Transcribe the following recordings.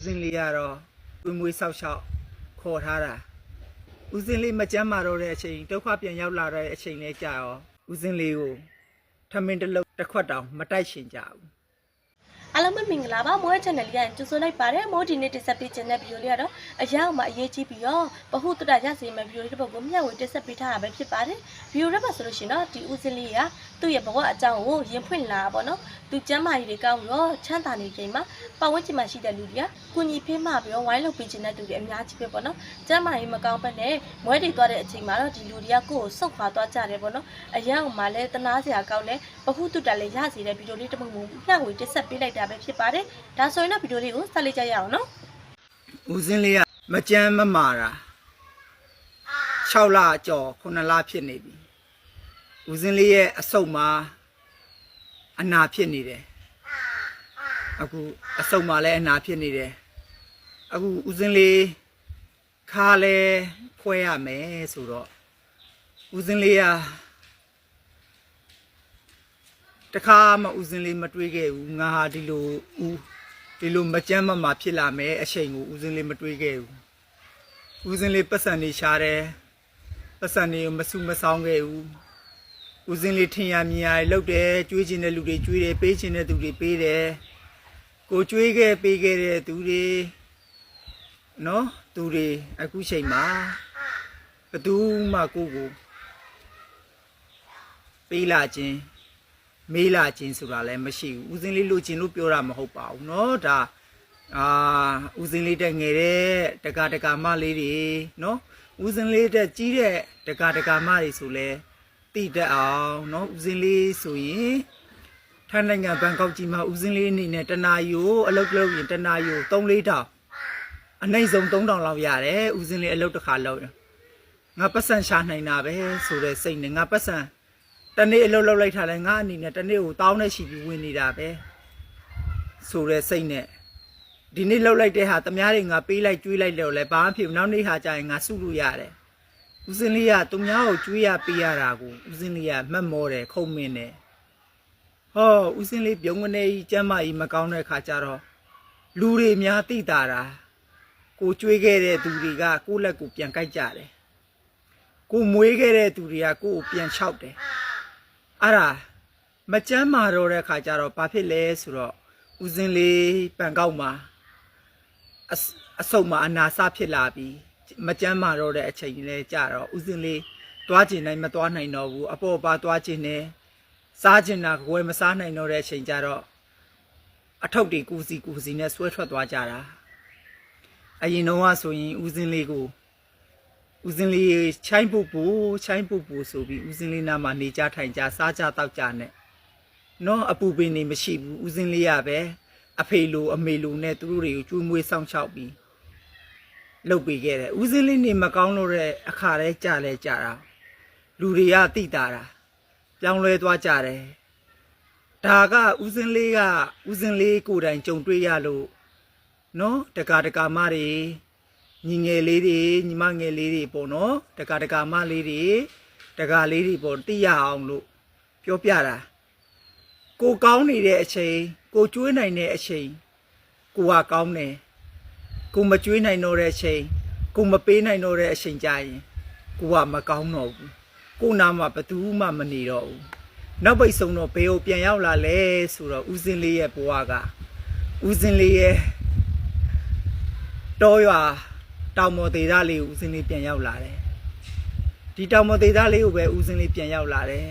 ဦးစင်းလေးကတော့ဝင်းမွေးဆောက်ရှောက်ခေါ်ထားတာဦးစင်းလေးမကြမ်းမာတော့တဲ့အချိန်ဒုက္ခပြန်ရောက်လာတဲ့အချိန်လေးကြာရောဦးစင်းလေးကိုထမင်းတစ်လုံးတစ်ခွက်တောင်မတိုက်ရှင်ကြဘူး အားလုံးပဲမင်္ဂလာပါမိုး channel လေးကကြိုဆိုလိုက်ပါတယ်မိုးဒီနေ့တက်ဆက်ပေးခြင်းတဲ့ဗီဒီယိုလေးကတော့အရောက်မှအရေးကြီးပြီးတော့ဘဟုတ္တရရစီမဲ့ဗီဒီယိုလေးတစ်ပုဒ်ကိုမျှဝေတက်ဆက်ပေးထားတာပဲဖြစ်ပါတယ်ဗီဒီယိုရက်ပါဆိုလို့ရှိရင်တော့ဒီဦးစင်းလေးကသူ့ရဲ့ဘဝအကြောင်းကိုရင်ဖွင့်လာပါတော့သူကျမ်းမာရေးတွေကောင်းပြီးတော့ချမ်းသာနေချိန်မှာပတ်ဝန်းကျင်မှာရှိတဲ့လူတွေကကုညီဖေးမှပြီးတော့ဝိုင်းလုပ်ပေးခြင်းတဲ့လူတွေအများကြီးပဲပေါ့နော်ကျမ်းမာရေးမကောင်းဘဲနဲ့မွဲတွေသွားတဲ့အချိန်မှာတော့ဒီလူတွေကကိုယ့်ကိုစုပ်ခွာသွားကြတယ်ပေါ့နော်အရောက်မှလည်းတနာစရာကောင်းတဲ့ဘဟုတ္တရလည်းရစီတဲ့ဗီဒီယိုလေးတစ်ပုဒ်ကိုမျှဝေတက်ဆက်ပေးလိုက်တာပဲဖြစ်ပါတယ်ဒါဆိုရင်တော့ဗီဒီယိုလေးကိုဆက်လိုက်ကြရအောင်နော်ဦးစင်းလေးကမကြမ်းမမာတာ6လကျော်9လဖြစ်နေပြီဦးစင်းလေးရဲ့အဆုတ်မှာအနာဖြစ်နေတယ်အခုအဆုတ်မှာလည်းအနာဖြစ်နေတယ်အခုဦးစင်းလေးခါလဲခွဲရမယ်ဆိုတော့ဦးစင်းလေးကတ ခါမှဦးစင်းလေးမတွေးခဲ့ဘူးငါဟာဒီလိုဦးဒီလိုမကြမ်းမမာဖြစ်လာမယ်အချိန်ကိုဦးစင်းလေးမတွေးခဲ့ဘူးဦးစင်းလေးပတ်စံနေရှားတယ်ပတ်စံနေကိုမဆုမဆောင်ခဲ့ဘူးဦးစင်းလေးထင်ရမြင်ရလောက်တယ်ကြွေးချင်တဲ့လူတွေကြွေးတယ်ပေးချင်တဲ့သူတွေပေးတယ်ကိုကြွေးခဲ့ပေးခဲ့တဲ့သူတွေနော်သူတွေအခုချိန်မှာဘယ်သူမှကိုယ့်ကိုပေးလာခြင်း မေးလာခြင်းဆိုတာလည်းမရှိဘူးဦးစင်းလေးလိုချင်လို့ပြောတာမဟုတ်ပါဘူးเนาะဒါအာဦးစင်းလေးတက်ငယ်တဲ့တက္ကတက္ကမလေးတွေเนาะဦးစင်းလေးတက်ကြီးတဲ့တက္ကတက္ကမတွေဆိုလဲတိတက်အောင်เนาะဦးစင်းလေးဆိုရင်ထိုင်းနိုင်ငံဘန်ကောက်ကြီးမှာဦးစင်းလေးအနေနဲ့တနာယူအလုပ်လုပ်ရင်တနာယူ3-4တောင်အနိုင်ဆုံး3000လောက်ရတယ်ဦးစင်းလေးအလုပ်တစ်ခါလုပ်ရင်ငါပတ်စံရှာနိုင်တာပဲဆိုတဲ့စိတ်နဲ့ငါပတ်စံ တနေ့အလုပ်လုပ်လိုက်ထားလဲငါအနေနဲ့တနေ့ကိုတောင်းနဲ့ရှိပြီးဝင်နေတာပဲဆိုတဲ့စိတ်နဲ့ဒီနေ့လှုပ်လိုက်တဲ့ဟာတမားတွေငါပေးလိုက်ကျွေးလိုက်လို့လဲဘာမှဖြစ်ဘူးနောက်နေ့ဟာကျရင်ငါစုလို့ရတယ်ဦးစင်းလေးကသူများကိုကျွေးရပေးရတာကိုဦးစင်းလေးကမှတ်မောတယ်ခုံမင်းတယ်ဟောဦးစင်းလေးပြုံးကနေကြီးကျမ်းမာကြီးမကောင်းတဲ့ခါကျတော့လူတွေများတိတာတာကိုကျွေးခဲ့တဲ့သူတွေကကိုယ့်လက်ကိုပြန်ကြိုက်ကြတယ်ကိုမွေးခဲ့တဲ့သူတွေကကိုယ့်ကိုပြန်ချောက်တယ် အဲ့ဒါမကြမ်းမာတော့တဲ့ခါကျတော့ဘာဖြစ်လဲဆိုတော့ဦးစင်းလေးပန်ကောက်မှာအစအဆုတ်မှာအနာစဖြစ်လာပြီးမကြမ်းမာတော့တဲ့အချိန်လေးကြတော့ဦးစင်းလေးသွားကျင်နိုင်မသွားနိုင်တော့ဘူးအပေါ်ပါသွားကျင်နေစားကျင်တာကိုယ်မစားနိုင်တော့တဲ့အချိန်ကျတော့အထုပ်တွေကူစီကူစီနဲ့ဆွဲထွက်သွားကြတာအရင်တော့ကဆိုရင်ဦးစင်းလေးကို ဦးစင်းလေးချိုင်းပူပူချိုင်းပူပူဆိုပြီးဦးစင်းလေးနားမှာနေကြထိုင်ကြစားကြတောက်ကြနဲ့နော်အပူပင်နေမရှိဘူးဦးစင်းလေးရပဲအဖေလိုအမေလိုနဲ့သူတို့တွေကိုကျွေးမွေးစောင့်ရှောက်ပြီးလှုပ်ပေးခဲ့တယ်ဦးစင်းလေးနေမကောင်းလို့တဲ့အခါလဲကြလဲကြတာလူတွေကတိတာတာပြောင်းလဲသွားကြတယ်ဒါကဦးစင်းလေးကဦးစင်းလေးကိုယ်တိုင်ကြုံတွေ့ရလို့နော်တကာတကာမတွေ ညီငယ်လေးတွေညီမငယ်လေးတွေပေါ့နော်တက္ကတက္ကမလေးတွေတက္ကလေးတွေပေါ့သိရအောင်လို့ပြောပြတာကိုကောင်းနေတဲ့အချိန်ကိုကျွေးနိုင်တဲ့အချိန်ကိုကကောင်းတယ်ကိုမကျွေးနိုင်တော့တဲ့အချိန်ကိုမပေးနိုင်တော့တဲ့အချိန်ကြရင်ကိုကမကောင်းတော့ဘူးကိုနာမှာဘယ်သူမှမနေတော့ဘူးနောက်ပိတ်ဆုံးတော့ဘေးကိုပြန်ရောက်လာလဲဆိုတော့ဦးစင်းလေးရဲ့ဘဝကဦးစင်းလေးရဲ့တောရွာ တောင်မော်သေးသားလေးကိုဦးစင်းလေးပြန်ရောက်လာတယ်ဒီတောင်မော်သေးသားလေးကိုပဲဦးစင်းလေးပြန်ရောက်လာတယ်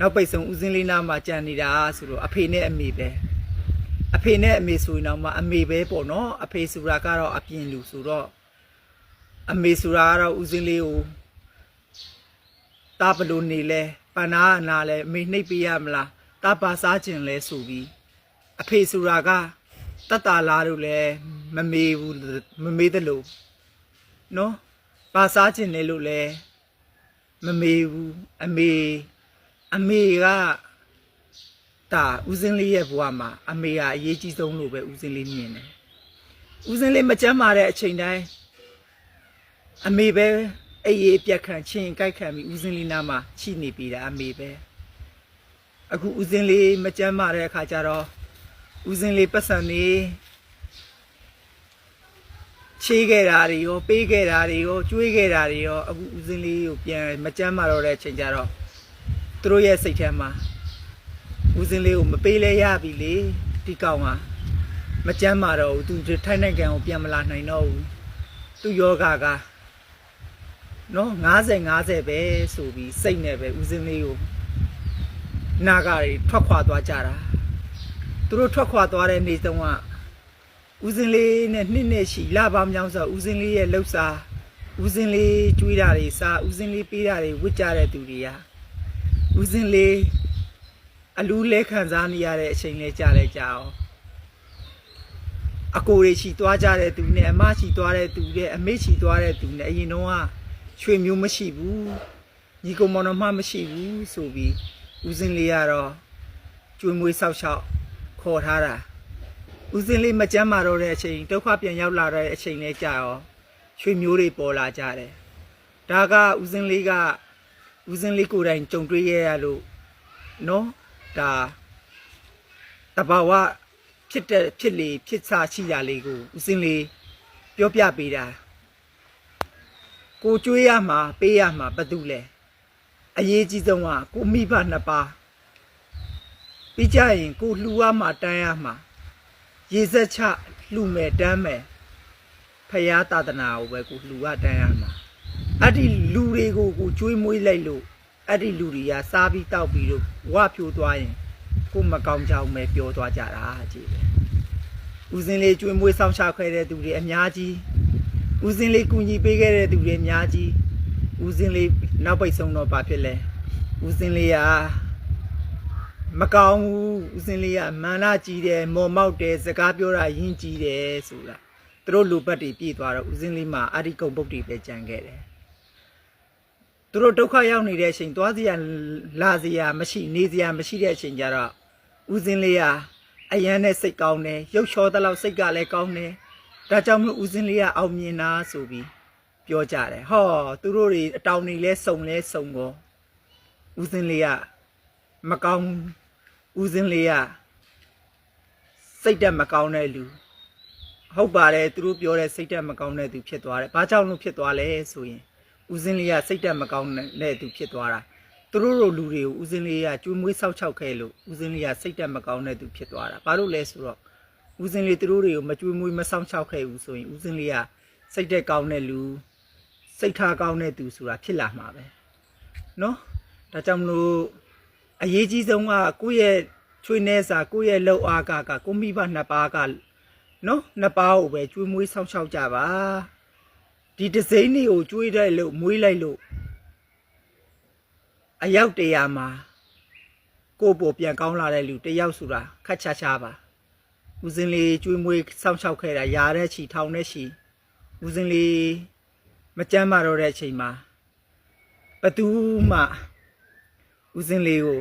နောက်ပိတ်ဆုံးဦးစင်းလေးနားမှာကြံနေတာဆိုတော့အဖေနဲ့အမေပဲအဖေနဲ့အမေဆိုရင်တော့မှအမေပဲပေါ့နော်အဖေဆိုတာကတော့အပြင်လူဆိုတော့အမေဆိုတာကတော့ဦးစင်းလေးကိုတာဘလို့နေလဲပနာအနာလဲအမေနှိပ်ပေးရမလားတာပါစားခြင်းလဲဆိုပြီးအဖေဆိုတာကတတ်တာလားတို့လည်းမမေးဘူးမမေးသလို နော်ပါစားခြင်းလေလို့လည်းမမေးဘူးအမေအမေကတာဦးစင်းလေးရဲ့ဘဝမှာအမေကအရေးကြီးဆုံးလို့ပဲဦးစင်းလေးမြင်တယ်ဦးစင်းလေးမကြမ်းမာတဲ့အချိန်တိုင်းအမေပဲအေးအေးပြက်ခံချင်းကြိုက်ခံပြီးဦးစင်းလေးနားမှာချိနေပြီတာအမေပဲအခုဦးစင်းလေးမကြမ်းမာတဲ့အခါကျတော့ဦးစင်းလေးပတ်စံနေ ချေးခဲ့တာတွေရောပေးခဲ့တာတွေရောကျွေးခဲ့တာတွေရောအခုဦးစင်းလေးကိုပြန်မကြမ်းမာတော့တဲ့အချိန်ကျတော့သူတို့ရဲ့စိတ်ထဲမှာဦးစင်းလေးကိုမပေးလဲရပြီလေဒီကောင်ကမကြမ်းမာတော့ဘူးသူထိုင်းနိုင်ငံကိုပြန်မလာနိုင်တော့ဘူးသူယောဂကနော်90 90ပဲဆိုပြီးစိတ်နဲ့ပဲဦးစင်းလေးကိုနာဂတွေထွက်ခွာသွားကြတာသူတို့ထွက်ခွာသွားတဲ့နေ့တုန်းက ဦးစင်းလေးနဲ့နှစ်နှစ်ရှိလာပါမြောင်းဆိုဦးစင်းလေးရဲ့လှုပ်ရှားဦးစင်းလေးကျွေးတာတွေစားဦးစင်းလေးပေးတာတွေဝစ်ကြတဲ့သူတွေကဦးစင်းလေးအလူးလဲခံစားနေရတဲ့အချိန်လဲကြာလဲကြာအောင်အကိုတွေချီသွားကြတဲ့သူနဲ့အမရှိသွားတဲ့သူနဲ့အမေချီသွားတဲ့သူနဲ့အရင်တော့ကရွှေမျိုးမရှိဘူးညီကောင်မောင်နှမမရှိဘူးဆိုပြီးဦးစင်းလေးကတော့ကျွေးမွေးဆောက်ရှောက်ခေါ်ထားတာ ဦးစင်းလေးမကြမ်းမာတော့တဲ့အချိန်ဒုက္ခပြန်ရောက်လာတဲ့အချိန်လေးကြာရောရွှေမျိုးတွေပေါ်လာကြတယ်။ဒါကဦးစင်းလေးကဦးစင်းလေးကိုယ်တိုင်ကြုံတွေ့ရရလို့နော်ဒါတဘာဝဖြစ်တဲ့ဖြစ်လေဖြစ်စားရှိတာလေးကိုဦးစင်းလေးပြောပြပေးတာကိုကျွေးရမှာပေးရမှာဘာတူလဲအရေးကြီးဆုံးကကိုမိဘနှစ်ပါးပြီးကြရင်ကိုလှူရမှာတန်းရမှာ ရေစက်ချလှူမယ်တမ်းမယ်ဖရာသာသနာကိုပဲကိုလှူရတမ်းရမှာအဲ့ဒီလူတွေကိုကိုကျွေးမွေးလိုက်လို့အဲ့ဒီလူတွေကစားပြီးတောက်ပြီးတော့ဝဖြိုးသွားရင်ကိုမကောင်းကြောင်ပဲပြောသွားကြတာကြည်ပဲဦးစင်းလေးကျွေးမွေးဆောင်ချခွဲတဲ့သူတွေအများကြီးဦးစင်းလေးကူညီပေးခဲ့တဲ့သူတွေအများကြီးဦးစင်းလေးနောက်ပိတ်ဆုံးတော့ဘာဖြစ်လဲဦးစင်းလေးက မကောင်းဘူးဦးစင်းလေးကမာနကြီးတယ်မော်မောက်တယ်စကားပြောတာယဉ်ကြီးတယ်ဆိုတာသူတို့လူပတ်တွေပြေးသွားတော့ဦးစင်းလေးမှာအာဒီကုံပုတ်တွေပဲကြံခဲ့တယ်သူတို့ဒုက္ခရောက်နေတဲ့အချိန်သွားစရာလာစရာမရှိနေစရာမရှိတဲ့အချိန်ကျတော့ဦးစင်းလေးကအယမ်းနဲ့စိတ်ကောင်းတယ်ရုပ်ချောတဲ့လောက်စိတ်ကလည်းကောင်းတယ်ဒါကြောင့်မို့ဦးစင်းလေးကအောင်မြင်တာဆိုပြီးပြောကြတယ်ဟောသူတို့တွေအတောင်တွေလဲစုံလဲစုံကောဦးစင်းလေးက မကောင်းဦးစင်းလေးကစိတ်တက်မကောင်းတဲ့လူဟုတ်ပါတယ်သူတို့ပြောတဲ့စိတ်တက်မကောင်းတဲ့သူဖြစ်သွားတယ်။ဘာကြောင့်လို့ဖြစ်သွားလဲဆိုရင်ဦးစင်းလေးကစိတ်တက်မကောင်းတဲ့သူဖြစ်သွားတာသူတို့လိုလူတွေကိုဦးစင်းလေးကကျွေးမွေးဆောက်ချောက်ခဲ့လို့ဦးစင်းလေးကစိတ်တက်မကောင်းတဲ့သူဖြစ်သွားတာ။ဘာလို့လဲဆိုတော့ဦးစင်းလေးသူတို့တွေကိုမကျွေးမွေးမဆောက်ချောက်ခဲ့ဘူးဆိုရင်ဦးစင်းလေးကစိတ်တက်ကောင်းတဲ့လူစိတ်ထားကောင်းတဲ့သူဆိုတာဖြစ်လာမှာပဲ။နော်ဒါကြောင့်မလို့ အရေးကြီးဆုံးကကိုယ့်ရဲ့ချွေးနေစာကိုယ့်ရဲ့လောက်အားကကကိုမိဘနှစ်ပါးကနော်နှစ်ပါးကိုပဲကျွေးမွေးဆောင်းရှောက်ကြပါဒီဒစိမ့်တွေကိုကျွေးတဲ့လို့မွေးလိုက်လို့အယောက်တရာမှာကိုယ့်ပေါ်ပြန်ကောင်းလာတဲ့လူတစ်ယောက်ဆိုတာခက်ချာချာပါဦးစင်းလေးကျွေးမွေးဆောင်းရှောက်ခဲ့တာရားတဲ့ချီထောင်တဲ့ချီဦးစင်းလေးမကြမ်းမာတော့တဲ့အချိန်မှာဘသူမှ ဦးစင်းလေးကို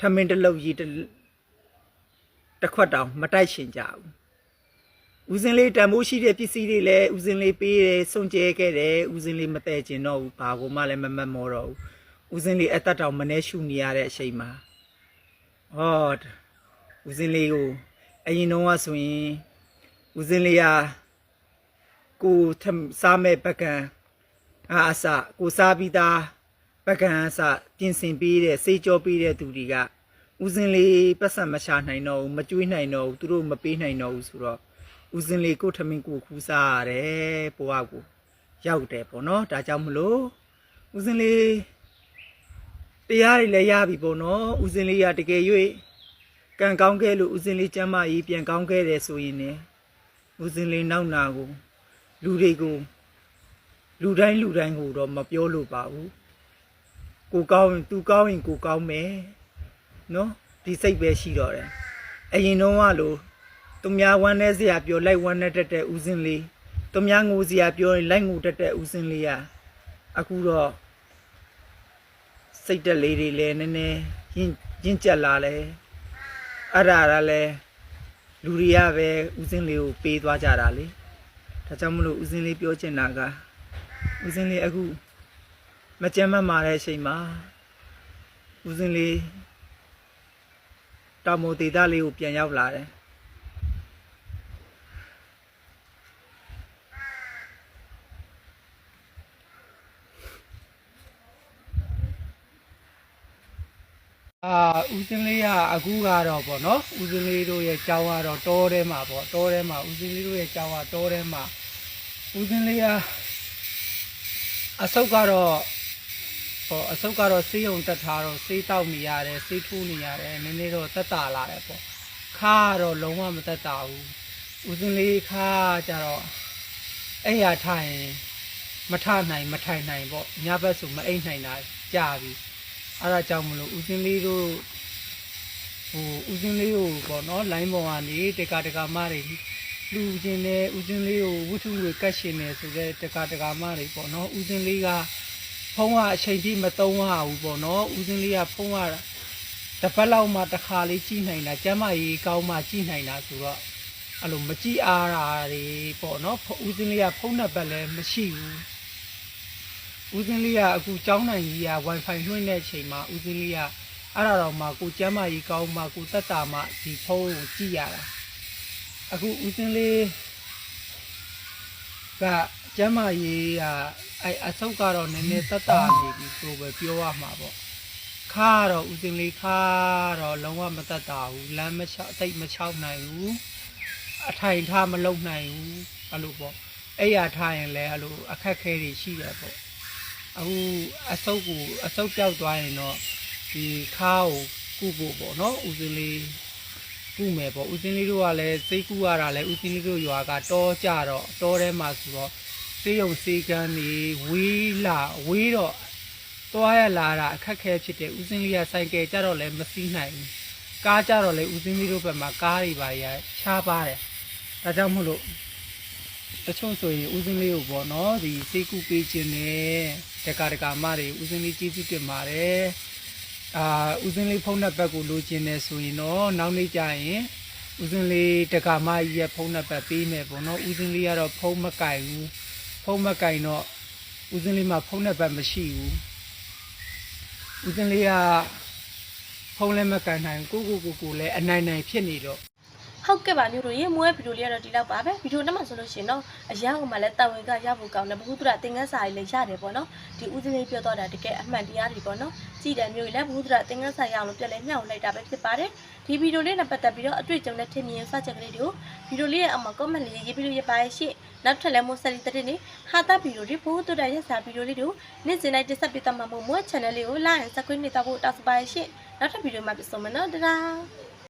ထမင်းတစ်လုံးရီတစ်တစ်ခွက်တောင်မတိုက်ရှင်ကြဘူးဦးစင်းလေးတန်မိုးရှိတဲ့ပစ္စည်းတွေလည်းဦးစင်းလေးပေးတယ်စွန့်ကြဲခဲ့တယ်ဦးစင်းလေးမတဲ့ကျင်တော့ဘူးဘာကိုမှလည်းမမတ်မောတော့ဘူးဦးစင်းလေးအသက်တောင်မနှဲရှုနေရတဲ့အချိန်မှာဟောဦးစင်းလေးကိုအရင်တော့ကဆိုရင်ဦးစင်းလေးကကိုထမစားမဲ့ပကံအာအစကိုစားပြီးသား ပကံအစပြင်ဆင်ပေးတဲ့စေးကြောပေးတဲ့သူတွေကဦးစင်းလေးပတ်စံမချနိုင်တော့ဘူးမကျွေးနိုင်တော့ဘူးသူတို့မပေးနိုင်တော့ဘူးဆိုတော့ဦးစင်းလေးကိုထမင်းကိုခူးစားရတယ်ဘဝကိုရောက်တယ်ပေါ့နော်ဒါကြောင့်မလို့ဦးစင်းလေးတရားတွေလည်းရပြီပေါ့နော်ဦးစင်းလေးကတကယ်၍ကံကောင်းခဲ့လို့ဦးစင်းလေးကျမ်းမာရေးပြန်ကောင်းခဲ့တယ်ဆိုရင်ねဦးစင်းလေးနောက်နာကိုလူတွေကိုလူတိုင်းလူတိုင်းကိုတော့မပြောလို့ပါဘူး ကိုကောင်းရင်သူကောင်းရင်ကိုကောင်းမယ်နော်ဒီစိတ်ပဲရှိတော့တယ်အရင်တော့ကလို့သူများဝမ်းနေစရာပြောလိုက်ဝမ်းနေတတ်တဲ့ဦးစင်းလေးသူများငိုစရာပြောရင်လိုက်ငိုတတ်တဲ့ဦးစင်းလေးอ่ะအခုတော့စိတ်တက်လေးတွေလည်းနည်းနည်းရင့်ရင့်ကြက်လာလဲအဲ့ဒါကလည်းလူတွေကပဲဦးစင်းလေးကိုပေးသွားကြတာလေဒါကြောင့်မလို့ဦးစင်းလေးပြောချင်တာကဦးစင်းလေးအခု မကြမ်းမမာတဲ့အချိန်မှာဦးစင်းလေးတောင်မိုဒေသလေးကိုပြန်ရောက်လာတယ်အာဦးစင်းလေးကအခုကတော့ပေါ့နော်ဦးစင်းလေးတို့ရဲ့ကြောင်းကတော့တောထဲမှာပေါ့တောထဲမှာဦးစင်းလေးတို့ရဲ့ကြောင်းကတောထဲမှာဦးစင်းလေးကအဆုတ်ကတော့ ဟောအဆုတ်ကတော့စေးုံတက်ထားတော့စေးတောက်နေရတယ်စေးထိုးနေရတယ်နည်းနည်းတော့တက်တာလာတယ်ပေါ့ခါကတော့လုံးဝမတက်တာဘူးဦးစင်းလေးခါကျတော့အဲ့ရထိုင်မထနိုင်မထိုင်နိုင်ပေါ့ညဘက်ဆိုမအိပ်နိုင်တာကြာပြီအဲ့ဒါကြောင့်မလို့ဦးစင်းလေးတို့ဟိုဦးစင်းလေးကိုပေါ့နော်လိုင်းပေါ်ကနေတက္ကတက္ကမတွေလူချင်းနဲ့ဦးစင်းလေးကိုဝတ္ထုတွေကတ်ရှင်နေဆိုတဲ့တက္ကတက္ကမတွေပေါ့နော်ဦးစင်းလေးက ဖုံးကအချိန်ကြီးမသုံးရဘူးပေါ့နော်ဦးစင်းလေးကဖုံးရတစ်ပတ်လောက်မှတစ်ခါလေးကြည့်နိုင်တာကျမ်းမာရေးကောင်းမှကြည့်နိုင်တာဆိုတော့အဲ့လိုမကြည့်အားတာတွေပေါ့နော်ဦးစင်းလေးကဖုံးတဲ့ဘက်လည်းမရှိဘူးဦးစင်းလေးကအခုကျောင်းနိုင်ကြီးက Wi-Fi လွှင့်တဲ့အချိန်မှာဦးစင်းလေးကအဲ့ဒါတော့မှကိုကျမ်းမာကြီးကောင်းမှကိုတက်တာမှဒီဖုန်းကိုကြည့်ရတာအခုဦးစင်းလေးက ကျမ်းမာကြီးကအဲ့အဆုတ်ကတော့နည်းနည်းတက်တာနေပြီဆိုပဲပြောရမှာပေါ့ခါတော့ဦးစင်းလေးခါတော့လုံးဝမတက်တာဘူးလမ်းမချောက်တိတ်မချောက်နိုင်ဘူးအထိုင်ထားမလုံနိုင်ဘူးအဲ့လိုပေါ့အဲ့ရထားရင်လည်းအဲ့လိုအခက်ခဲတွေရှိတယ်ပေါ့အခုအဆုပ်ကိုအဆုပ်ပြောက်သွားရင်တော့ဒီခါကိုကုဖို့ပေါ့နော်ဦးစင်းလေးကုမယ်ပေါ့ဦးစင်းလေးတို့ကလည်းစိတ်ကုရတာလည်းဦးစင်းလေးတို့ရွာကတောကြတော့တောထဲမှာဆိုတော့ စေးရုံစေးကန်းနေဝေးလာဝေးတော့သွားရလာတာအခက်ခဲဖြစ်တယ်ဦးစင်းလေးကစိုက်ကယ်ကြတော့လည်းမစီးနိုင်ဘူးကားကြတော့လည်းဦးစင်းလေးတို့ဘက်မှာကားတွေပါရချားပါတယ်ဒါကြောင့်မို့လို့တချို့ဆိုရင်ဦးစင်းလေးကိုပေါ့နော်ဒီစေကူပေးခြင်းနဲ့တက္ကရာမတွေဦးစင်းလေးကျေးဇူးတင်ပါတယ်အာဦးစင်းလေးဖုန်းနံပါတ်ကိုလိုချင်တယ်ဆိုရင်တော့နောက်နေ့ကျရင်ဦးစင်းလေးတက္ကမကြီးရဲ့ဖုန်းနံပါတ်ပေးမယ်ပေါ့နော်ဦးစင်းလေးကတော့ဖုန်းမကင်ဘူး ဖုန်းမကင်တော့ဦးစင်းလေးမှာဖုန်းနံပါတ်မရှိဘူးဦးစင်းလေးကဖုန်းလည်းမကင်နိုင်ဘူးကိုကိုကိုကိုလည်းအနိုင်နိုင်ဖြစ်နေတော့ ဟုတ်ကဲ့ပါမျိုးတို့ရေမွေးဗီဒီယိုလေးကတော့ဒီလောက်ပါပဲဗီဒီယိုနဲ့မှဆိုလို့ရှင်နော်အရန်ကမှလည်းတာဝန်ကရဖို့ကောင်းတယ်ဘုဟုတ္တရသင်ခန်းစာကြီးလည်းရတယ်ပေါ့နော်ဒီဦးဇင်းလေးပြောတော့တာတကယ်အမှန်တရားတွေပေါ့နော်ကြည်တယ်မျိုးကြီးလည်းဘုဟုတ္တရသင်ခန်းစာရအောင်လို့ပြန်လဲမျှော်လိုက်တာပဲဖြစ်ပါတယ်ဒီဗီဒီယိုလေးနဲ့ပတ်သက်ပြီးတော့အတွေ့အကြုံနဲ့ထင်မြင်စချက်ကလေးတွေကိုဗီဒီယိုလေးရဲ့အမှ comment လေးရေးပြီးလို့ရပါရဲ့ရှင့်နောက်ထပ်လည်းမိုးဆက်လီတဲ့နေ့ဟာတာဗီဒီယိုတွေဘုဟုတ္တရရဲ့စာဗီဒီယိုလေးတွေကိုနေ့စဉ်လိုက်တင်ဆက်ပေးသွားမှာမို့မို့ channel လေးကို like and subscribe နေတော့ဖို့တောင်းဆိုပါရဲ့ရှင့်နောက်ထပ်ဗီဒီယိုမှာပြန်ဆုံမယ်နော်တဒါ